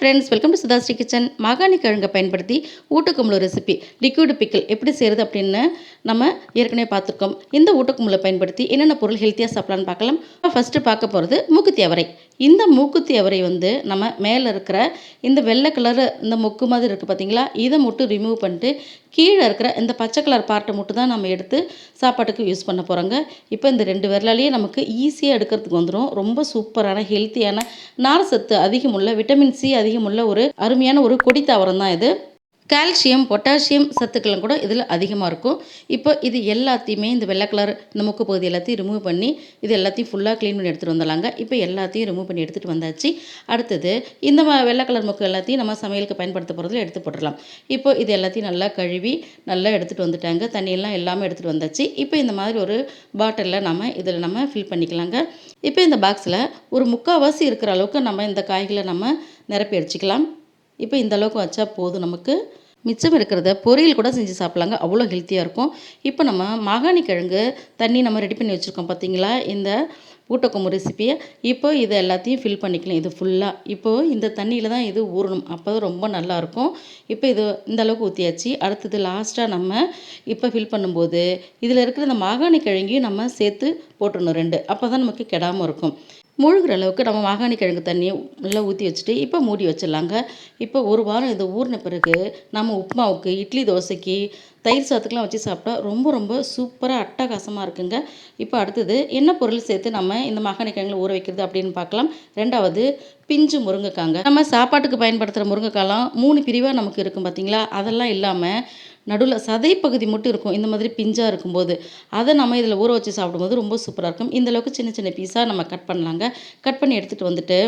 Friends welcome to Sudhashree kitchen மகாணி கிழங்கை பயன்படுத்தி ஊட்டக்கும்பளு recipe liquid pickle எப்படி செய்கிறது அப்படின்னு நம்ம ஏற்கனவே பார்த்துருக்கோம். இந்த ஊட்டக்கும்பலை பயன்படுத்தி என்னென்ன பொருள் ஹெல்த்தியாக சாப்பிட்லான்னு பார்க்கலாம். ஃபஸ்ட்டு பார்க்க போகிறது மூக்குத்தி அவரை. இந்த மூக்குத்தி அவரை வந்து நம்ம மேலே இருக்கிற இந்த வெள்ளை கலர் இந்த மொக்கு மாதிரி இருக்குது பார்த்தீங்களா இதை மட்டும் ரிமூவ் பண்ணிட்டு கீழே இருக்கிற இந்த பச்சை கலர் பார்ட்டை மட்டும் தான் நம்ம எடுத்து சாப்பாட்டுக்கு யூஸ் பண்ண போகிறோங்க இப்போ இந்த ரெண்டு விரலாலேயே நமக்கு ஈஸியாக எடுக்கிறதுக்கு வந்துடும் ரொம்ப சூப்பரான ஹெல்த்தியான நார் சத்து அதிகமுள்ள விட்டமின் சி அதிகமுள்ள ஒரு அருமையான ஒரு கொடி தாவரம் தான் இது. கால்சியம் பொட்டாசியம் சத்துக்களும் கூட இதில் அதிகமாக இருக்கும். இப்போ இது எல்லாத்தையுமே இந்த வெள்ளை கலர் இந்த முக்கு பகுதி எல்லாத்தையும் ரிமூவ் பண்ணி இது எல்லாத்தையும் ஃபுல்லாக க்ளீன் பண்ணி எடுத்துகிட்டு வந்துடலாங்க. இப்போ எல்லாத்தையும் ரிமூவ் பண்ணி எடுத்துகிட்டு வந்தாச்சு. அடுத்தது இந்த வெள்ளை கலர் முக்கு எல்லாத்தையும் நம்ம சமையலுக்கு பயன்படுத்த போகிறதுல எடுத்து போட்டுடலாம். இப்போ இது எல்லாத்தையும் நல்லா கழுவி நல்லா எடுத்துகிட்டு வந்துட்டாங்க. தண்ணியெல்லாம் எல்லாமே எடுத்துகிட்டு வந்தாச்சு. இப்போ இந்த மாதிரி ஒரு பாட்டிலில் நம்ம இதில் நம்ம ஃபில் பண்ணிக்கலாங்க. இப்போ இந்த பாக்ஸில் ஒரு முக்கால்வாசி இருக்கிற அளவுக்கு நம்ம இந்த காய்களை நம்ம நிரப்பி அடிச்சிக்கலாம். இப்போ இந்த அளவுக்கு வச்சா போதும் நமக்கு. மிச்சம் இருக்கிறத பொரியல் கூட செஞ்சு சாப்பிட்லாங்க. அவ்வளோ ஹெல்த்தியாக இருக்கும். இப்போ நம்ம மாகாணி கிழங்கு தண்ணி நம்ம ரெடி பண்ணி வச்சுருக்கோம் பார்த்தீங்களா இந்த ஊட்டக்கொம்பு ரெசிப்பியை இப்போ இது எல்லாத்தையும் ஃபில் பண்ணிக்கலாம். இது ஃபுல்லாக இப்போது இந்த தண்ணியில் தான் இது ஊறணும். அப்போ தான் ரொம்ப நல்லாயிருக்கும் இப்போ இது இந்த அளவுக்கு ஊற்றியாச்சு அடுத்தது லாஸ்ட்டாக நம்ம இப்போ ஃபில் பண்ணும்போது இதில் இருக்கிற இந்த மாகாணி கிழங்கையும் நம்ம சேர்த்து போட்டுடணும் ரெண்டு. அப்போ தான் நமக்கு கெடாமல் இருக்கும். முழுகிற அளவுக்கு நம்ம மாகாணி கிழங்கு தண்ணியை நல்லா ஊற்றி வச்சுட்டு இப்போ மூடி வச்சிடலாங்க. இப்போ ஒரு வாரம் இது ஊறின பிறகு நம்ம உப்புமாவுக்கு இட்லி தோசைக்கு தயிர் சாத்துக்கெலாம் வச்சு சாப்பிட்டா ரொம்ப ரொம்ப சூப்பராக அட்டகாசமாக இருக்குங்க. இப்போ அடுத்தது என்ன பொருள் சேர்த்து நம்ம இந்த மகாணி கிழங்குல ஊற வைக்கிறது அப்படின்னு பார்க்கலாம். ரெண்டாவது பிஞ்சு முருங்கைக்காங்க. நம்ம சாப்பாட்டுக்கு பயன்படுத்துகிற முருங்கைக்காலாம் மூணு பிரிவாக நமக்கு இருக்கும் பார்த்தீங்களா அதெல்லாம் இல்லாமல் நடுவில் சதை பகுதி மட்டும் இருக்கும். இந்த மாதிரி பிஞ்சாக இருக்கும்போது அதை நம்ம இதில் ஊற வச்சு சாப்பிடும்போது ரொம்ப சூப்பராக இருக்கும். இந்தளவுக்கு சின்ன சின்ன பீஸாக நம்ம கட் பண்ணலாங்க. கட் பண்ணி எடுத்துகிட்டு வந்துட்டு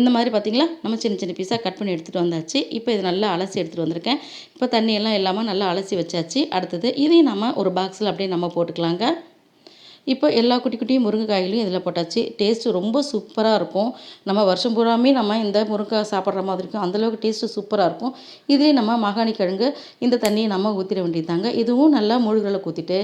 இந்த மாதிரி பார்த்திங்களா நம்ம சின்ன சின்ன பீஸாக கட் பண்ணி எடுத்துகிட்டு வந்தாச்சு. இப்போ இது நல்லா அலசி எடுத்துகிட்டு வந்திருக்கேன். இப்போ தண்ணியெல்லாம் இல்லாமல் நல்லா அலசி வச்சாச்சு. அடுத்தது இதையும் நம்ம ஒரு பாக்ஸில் அப்படியே நம்ம போட்டுக்கலாங்க. இப்போ எல்லா குட்டி குட்டி முருங்கைக்காய்களையும் இதில் போட்டாச்சு. டேஸ்ட்டு ரொம்ப சூப்பராக இருக்கும். நம்ம வருஷம் பூராமே நம்ம இந்த முருங்கை சாப்பிட்ற மாதிரி இருக்கும். அந்தளவுக்கு டேஸ்ட்டு சூப்பராக இருக்கும். இதே நம்ம மகாணி கிழங்கு இந்த தண்ணியை நம்ம ஊற்றிட வேண்டியதாங்க இதுவும் நல்லா மூழ்கலை ஊற்றிட்டு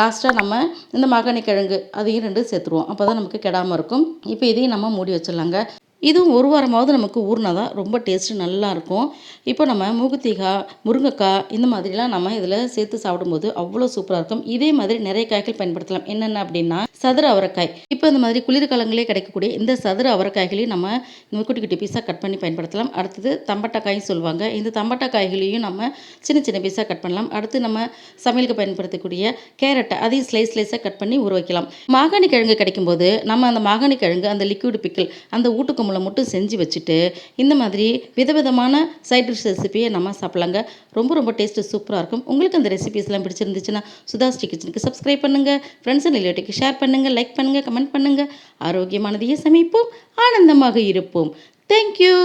லாஸ்ட்டாக நம்ம இந்த மகாணி கிழங்கு அதையும் ரெண்டு சேர்த்துருவோம். அப்போ தான் நமக்கு கெடாமல் இருக்கும். இப்போ இதையும் நம்ம மூடி வச்சிடலாங்க. இதுவும் ஒரு வாரமாவது நமக்கு ஊறினா தான் ரொம்ப டேஸ்ட்டு நல்லாயிருக்கும். இப்போ நம்ம மூக்குத்தீகாய் முருங்கைக்காய் இந்த மாதிரிலாம் நம்ம இதில் சேர்த்து சாப்பிடும்போது அவ்வளோ சூப்பராக இருக்கும். இதே மாதிரி நிறைய காய்கள் பயன்படுத்தலாம். என்னென்ன அப்படின்னா சதுர அவரைக்காய். இப்போ இந்த மாதிரி குளிர்காலங்களே கிடைக்கக்கூடிய இந்த சதுர அவரைக்காய்களையும் நம்ம இந்த குட்டி குட்டி பீஸாக கட் பண்ணி பயன்படுத்தலாம். அடுத்தது தம்பட்டக்காயும் சொல்லுவாங்க. இந்த தம்பட்டக்காய்களையும் நம்ம சின்ன சின்ன பீஸாக கட் பண்ணலாம். அடுத்து நம்ம சமையலுக்கு பயன்படுத்தக்கூடிய கேரட்டை அதையும் ஸ்லைஸ் ஸ்லைஸாக கட் பண்ணி ஊற வைக்கலாம். மாகாணி கிழங்கு கிடைக்கும்போது நம்ம அந்த மாகாணி கிழங்கு அந்த லிக்விட் பிக்கிள் அந்த ஊட்டுக்கும்பலை மட்டும் செஞ்சு வச்சுட்டு இந்த மாதிரி விதவிதமான சைட் டிஷ் ரெசிபியை நம்ம சாப்பிட்லாங்க. ரொம்ப ரொம்ப டேஸ்ட்டு சூப்பராக இருக்கும். உங்களுக்கு அந்த ரெசிபிஸ்லாம் பிடிச்சிருந்துச்சுன்னா சுதாஸ்ரீ கிச்சனுக்கு சப்ஸ்கிரைப் பண்ணுங்கள் ஃப்ரெண்ட்ஸ் அண்ட் ரிலேட்டிவ்க்கு ஷேர் பண்ணுங்கள் லைக் பண்ணுங்கள் கமெண்ட் பண்ணுங்கள் ஆரோக்கியமானதையே சமைப்போம் ஆனந்தமாக இருப்போம். தேங்க்யூ